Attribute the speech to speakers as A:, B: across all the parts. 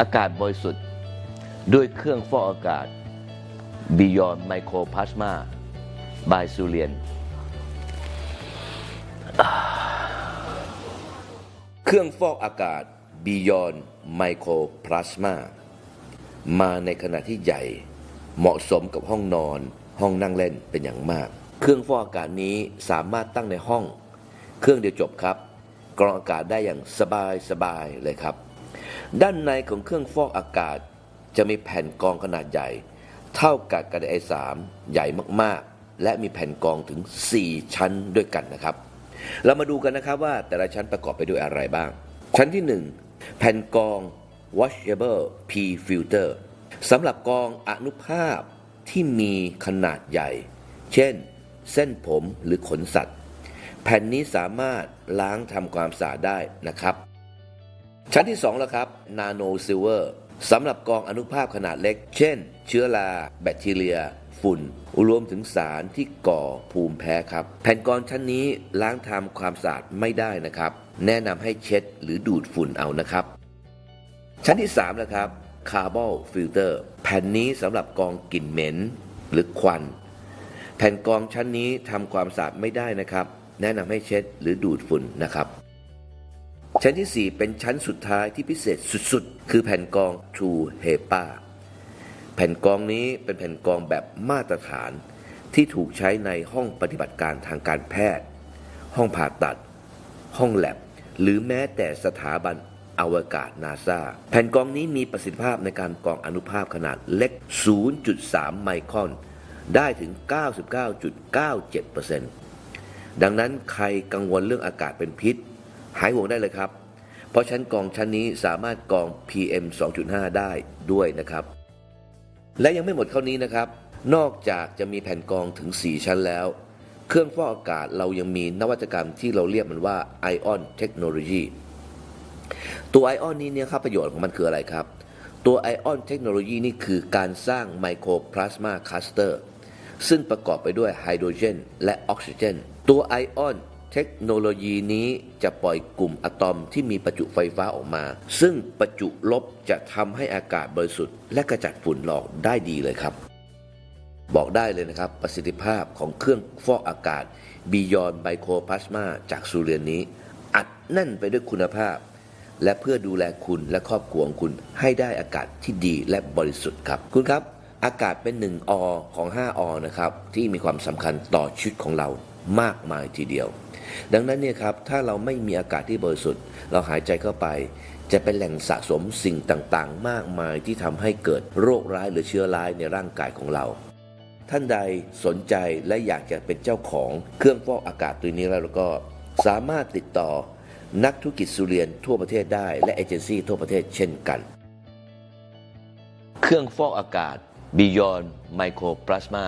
A: อากาศบริสุทธิ์ด้วยเครื่องฟอกอากาศ Beyond Microplasma by s u l i a n เครื่องฟอกอากาศ Beyond Microplasma มาในขณะที่ใหญ่เหมาะสมกับห้องนอน ห้องนั่งเล่นเป็นอย่างมาก เครื่องฟอกอากาศนี้สามารถตั้งในห้อง เครื่องเดียวจบครับ กรองอากาศได้อย่างสบายสบายๆเลยครับ ด้านในของเครื่องฟอกอากาศจะมีแผ่นกรองขนาดใหญ่ เท่ากับกระดาษ A3 ใหญ่มากๆ และมีแผ่นกรองถึง 4 ชั้นด้วยกันนะครับ เรามาดูกันนะครับว่าแต่ละชั้นประกอบไปด้วยอะไรบ้าง ชั้นที่ 1 แผ่นกรอง washable P filter สำหรับกรองอนุภาพที่มีขนาดใหญ่ เช่น เส้นผมหรือขนสัตว์ แผ่นนี้สามารถล้างทำความสะอาดได้นะครับ ชั้นที่2แล้วครับนาโนซิลเวอร์สำหรับกองอนุภาคขนาดเล็ก เช่น เชื้อรา แบคทีเรีย ฝุ่น รวมถึงสารที่ก่อภูมิแพ้ครับ แผ่นกรองชั้นนี้ล้างทำความสะอาดไม่ได้นะครับ แนะนำให้เช็ดหรือดูดฝุ่นเอานะครับ ชั้นที่3นะครับคาร์บอนฟิลเตอร์แผ่นนี้สำหรับกองกลิ่นเหม็นหรือควัน แผ่นกรองชั้นนี้ทำความสะอาดไม่ได้นะครับ แนะนำให้เช็ดหรือดูดฝุ่นนะครับ ชั้นที่ 4 เป็นชั้นสุดท้ายที่พิเศษสุดๆ คือแผ่นกอง True HEPA แผ่นกองนี้เป็นแผ่นกองแบบมาตรฐานที่ถูกใช้ในห้องปฏิบัติการทางการแพทย์ ห้องผ่าตัด ห้องแลบ หรือแม้แต่สถาบันอวกาศนาซาแผ่นกองนี้มีประสิทธิภาพในการกรองอนุภาคขนาดเล็ก 0.3 ไมครอน ได้ถึง 99.97%ดังนั้นใครกังวลเรื่องอากาศเป็นพิษ หายห่วงได้เลยครับ เพราะชั้นกรองชั้นนี้สามารถกรอง PM 2.5 ได้ด้วยนะครับ และยังไม่หมดเท่านี้นะครับ นอกจากจะมีแผ่นกรองถึง 4 ชั้นแล้ว เครื่องฟอกอากาศเรายังมีนวัตกรรมที่เราเรียกมันว่า Ion Technology ตัว Ion นี้เนี่ยครับประโยชน์ของมันคืออะไรครับ ตัว Ion Technology นี่คือการสร้าง Microplasma Cluster ซึ่งประกอบไปด้วยไฮโดรเจนและออกซิเจน ตัวไอออน เทคโนโลยีนี้จะปล่อยกลุ่มอะตอมที่มีประจุไฟฟ้าออกมา ซึ่งประจุลบจะทำให้อากาศบริสุทธิ์และกระจัดฝุ่นหลอกได้ดีเลยครับ บอกได้เลยนะครับประสิทธิภาพของเครื่องฟอกอากาศ Beyond Microplasma จากสุเรียนนี้ อัดแน่นไปด้วยคุณภาพ และเพื่อดูแลคุณและครอบครัวของคุณให้ได้อากาศที่ดีและบริสุทธิ์ครับ คุณครับ อากาศเป็น1อของ5อนะครับที่มีความสำคัญต่อชีวิตของเรา มากมายทีเดียว ดังนั้นเนี่ยครับถ้าเราไม่มีอากาศที่บริสุทธิ์ เราหายใจเข้าไป จะเป็นแหล่งสะสมสิ่งต่างๆ มากมายที่ทำให้เกิดโรคร้ายหรือเชื้อร้ายในร่างกายของเรา ท่านใดสนใจและอยากจะเป็นเจ้าของเครื่องฟอกอากาศตัวนี้แล้วก็สามารถติดต่อนักธุรกิจสุเรียนทั่วประเทศได้ และเอเจนซี่ทั่วประเทศเช่นกัน เครื่องฟอกอากาศ Beyond Microplasma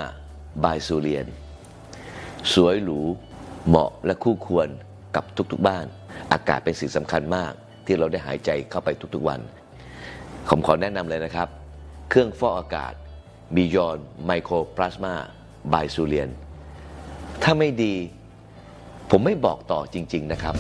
A: by s u r i a n สวยหรู เหมาะและคู่ควรกับทุกๆบ้าน อากาศเป็นสิ่งสำคัญมาก ที่เราได้หายใจเข้าไปทุกๆวัน ผมขอแนะนำเลยนะครับ เครื่องฟอกอากาศ Beyond Microplasma by s u r i a n ถ้าไม่ดี ผมไม่บอกต่อจริง ๆ นะครับ